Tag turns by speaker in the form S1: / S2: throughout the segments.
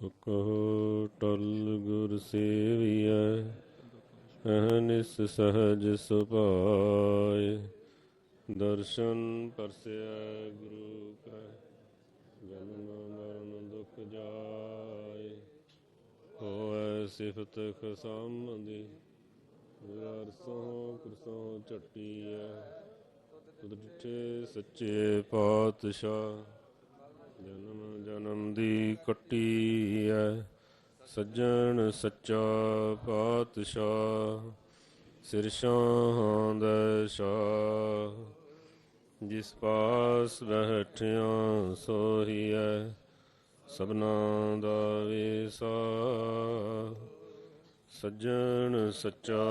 S1: ਸੁਕਹੁ ਟਲ ਗੁਰ ਸੇਵੀਐ ਅਹਨਿਸ ਸਹਜ ਸੁਭਾਇ ਦਰਸ਼ਨ ਪਰਸੈ ਗੁਰੂ ਕੈ, ਜਨਮ ਮਰਨ ਦੁਖ ਜਾਇ ਹੋਇ ਸਿਫਤ ਖਸਮ ਦੀ ਅਰਸੋਂ ਕੁਰਸੋਂ ਝਟੀਐ। ਤੁਧ ਸੱਚੇ ਪਾਤਸ਼ਾਹ, ਜਨਮ ਜਨਮ ਦੀ ਕੱਟੀ ਐ ਸੱਜਣ ਸੱਚਾ ਪਾਤਸ਼ਾਹ, ਸਿਰ ਸ਼ਾਹਾਂ ਸ਼ਾਹ। ਜਿਸ ਪਾਸ ਬੈਠਿਆ ਸੋਹੀਐ ਸਭਨਾ ਦਾ ਵੇਸਾ। ਸੱਜਣ ਸੱਚਾ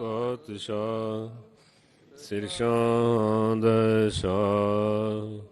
S1: ਪਾਤਸ਼ਾਹ, ਸਿਰ ਸ਼ਾਹਾਂ ਸ਼ਾਹ।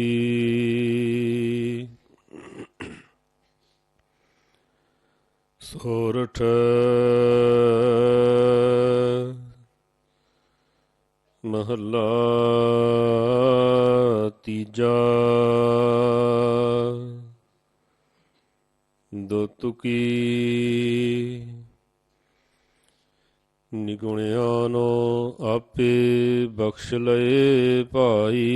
S1: ਸੋਰਠ ਮਹੱਲਾ ਤੀਜਾ। ਦੋਤੁਕੀ ਨਿਗੁਣਿਆ ਨੋ ਆਪੇ ਬਖਸ਼ ਲਏ ਭਾਈ।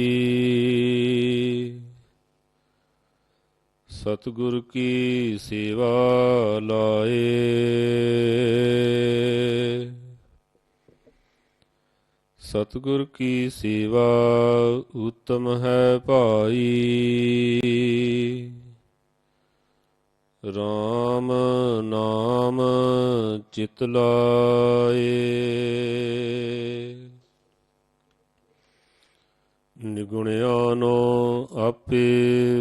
S1: ਸਤਿਗੁਰ ਕੀ ਸੇਵਾ ਲਾਏ। ਸਤਿਗੁਰ ਕੀ ਸੇਵਾ ਉਤਮ ਹੈ ਭਾਈ। RAM ਨਾਮ ਚਿਤ ਲਾਏ। ਨਿਗੁਣਿਆ ਨੋ ਆਪੇ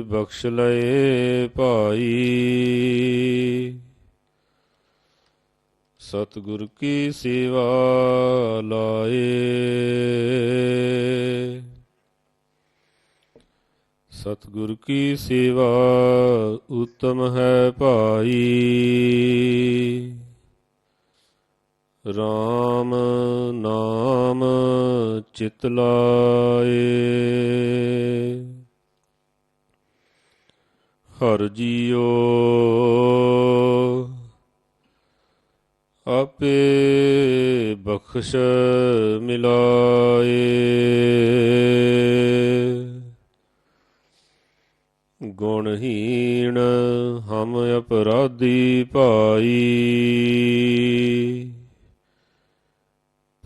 S1: ਬਖਸ਼ ਲਏ ਭਾਈ। ਸਤਿਗੁਰ ਕੀ ਸੇਵਾ ਲਾਏ। ਸਤਿਗੁਰ ਕੀ ਸੇਵਾ ਉਤਮ ਹੈ ਭਾਈ। RAM ਨਾਮ ਚਿਤ ਲਾਏ। ਹਰ ਜੀਓ ਆਪੇ ਬਖਸ਼ ਮਿਲਾਏ। ਗੁਣਹੀਣ ਹਮ ਅਪਰਾਧੀ ਭਾਈ।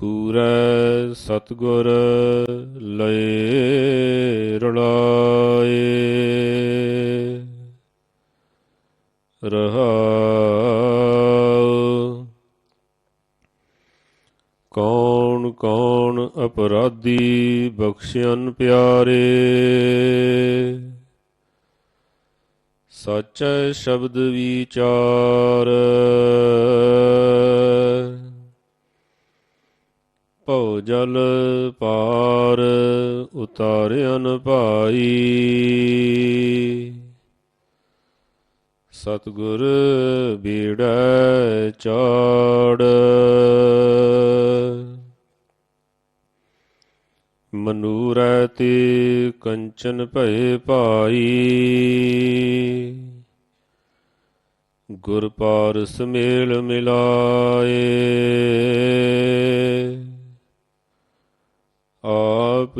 S1: ਪੂਰੈ ਸਤਗੁਰ ਲਏ ਰਲਾਏ। ਰਹਾਉ। ਕੌਣ ਕੌਣ ਅਪਰਾਧੀ ਬਖਸ਼ਿਆਨ ਪਿਆਰੇ? ਸੱਚ ਸ਼ਬਦ ਵਿਚਾਰ। ਭਉ ਜਲ ਪਾਰ ਉਤਾਰਿਆਨ ਭਾਈ। ਸਤਿਗੁਰ ਬੀੜੈ ਚਾੜ। ਮਨੂਰੈ ਤੇ ਕੰਚਨ ਭਏ ਭਾਈ। ਗੁਰ ਪਾਰਸ ਮੇਲ ਮਿਲਾਏ।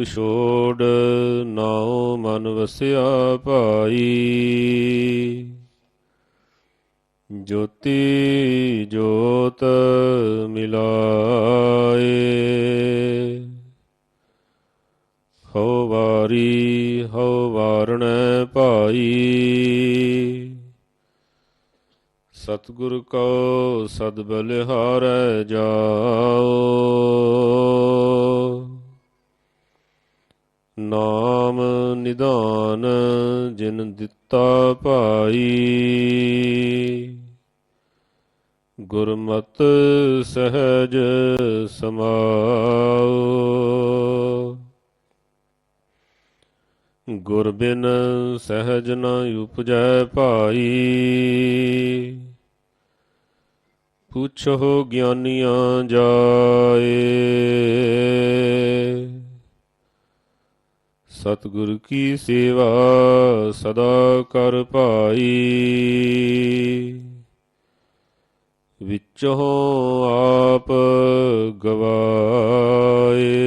S1: ਛੋੜ ਨਾਉ ਮਨ ਵਸਿਆ ਭਾਈ। ਜੋਤੀ ਜੋਤ ਮਿਲਾਏ। ਹਉ ਵਾਰੀ ਹਉ ਵਾਰਣੈ ਭਾਈ। ਸਤਿਗੁਰ ਕੋ ਸਦ ਬਲਿਹਾਰੈ ਜਾਓ। ਨਾਮ ਨਿਧਾਨ ਜਿਨ ਦਿੱਤਾ ਭਾਈ। ਗੁਰਮਤ ਸਹਿਜ ਸਮਾਉ। ਗੁਰ ਬਿਨ ਸਹਿਜ ਨ ਉਪਜੈ ਭਾਈ। ਪੁੱਛੋ ਗਿਆਨੀਆਂ ਜਾਏ। ਸਤਿਗੁਰ ਕੀ ਸੇਵਾ ਸਦਾ ਕਰ ਭਾਈ। ਵਿੱਚੋਂ ਆਪ ਗਵਾਏ।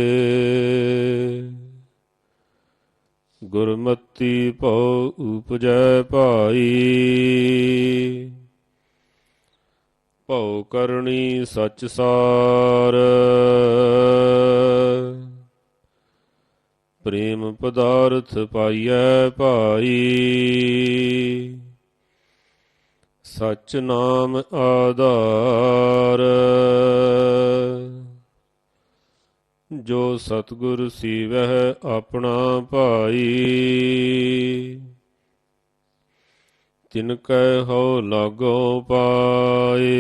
S1: ਗੁਰਮਤੀ ਭਉ ਉਪਜੈ ਭਾਈ। ਭਉ ਕਰਨੀ ਸਚ ਸਾਰ। ਪ੍ਰੇਮ ਪਦਾਰਥ ਪਾਈਐ ਭਾਈ। ਸਚ ਨਾਮ ਆਧਾਰ। ਜੋ ਸਤਿਗੁਰ ਸੀਵਹਿ ਆਪਣਾ ਭਾਈ। ਤਿਨ ਕੈ ਹੋ ਲਾਗੋ ਪਾਏ।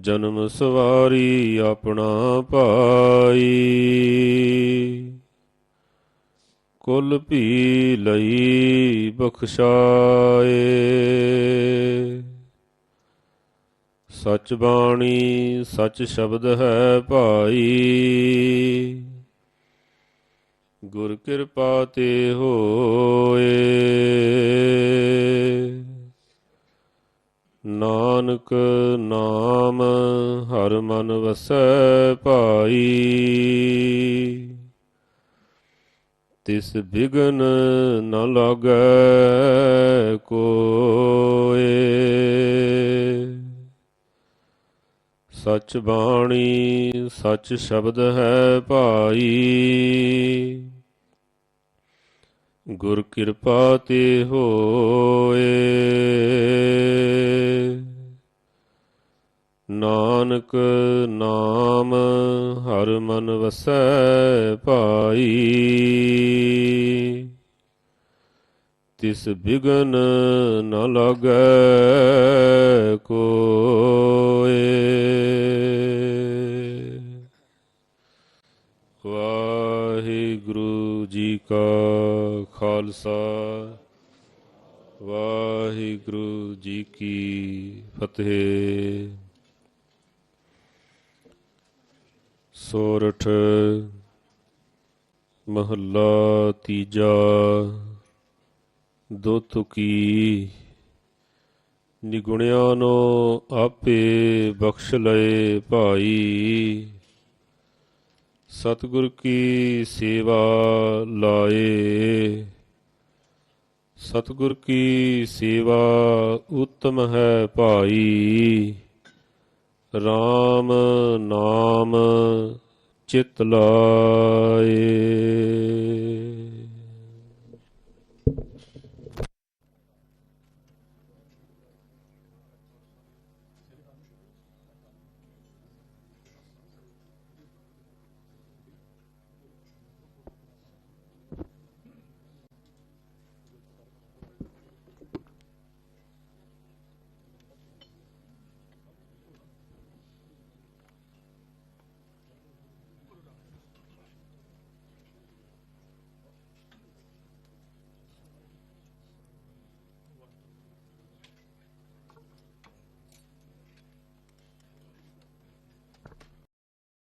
S1: ਜਨਮ ਸਵਾਰੀ ਆਪਣਾ ਭਾਈ। ਕੁਲ ਭੀ ਲਈ ਬਖਸ਼ਾਏ। ਸਚ ਬਾਣੀ, ਸਚ ਸ਼ਬਦ ਹੈ ਭਾਈ। ਗੁਰ ਕਿਰਪਾ ਤੇ ਹੋਏ। ਨਾਨਕ ਨਾਮ ਹਰ ਮਨ ਵਸੈ ਭਾਈ। ਤਿਸ ਬਿਗਨ ਨ ਲਾਗੈ ਕੋਏ। ਸਚ ਬਾਣੀ ਸਚ ਸ਼ਬਦ ਹੈ ਭਾਈ। ਗੁਰ ਕਿਰਪਾ ਤੇ ਹੋਏ। ਨਾਨਕ ਨਾਮ ਹਰ ਮਨ ਵਸੈ ਭਾਈ। ਤਿਸ ਬਿਗਨ ਨ ਲਾਗੈ ਕੋਏ ਵਾਹਿਗੁਰੂ ਜੀ ਕਾ ਖਾਲਸਾ, ਵਾਹਿਗੁਰੂ ਜੀ ਕੀ ਫਤਿਹ। ਸੋਰਠ, ਮਹੱਲਾ ਤੀਜਾ ਦੋ ਤੁਕੀ ਨਿਗੁਣਿਆਂ ਨੂੰ ਆਪੇ ਬਖਸ਼ ਲਏ ਭਾਈ। ਸਤਿਗੁਰ ਕੀ ਸੇਵਾ ਲਾਏ? ਸਤਿਗੁਰ ਕੀ ਸੇਵਾ ਉੱਤਮ ਹੈ ਭਾਈ? RAM ਨਾਮ ਚਿਤ ਲਾਏ।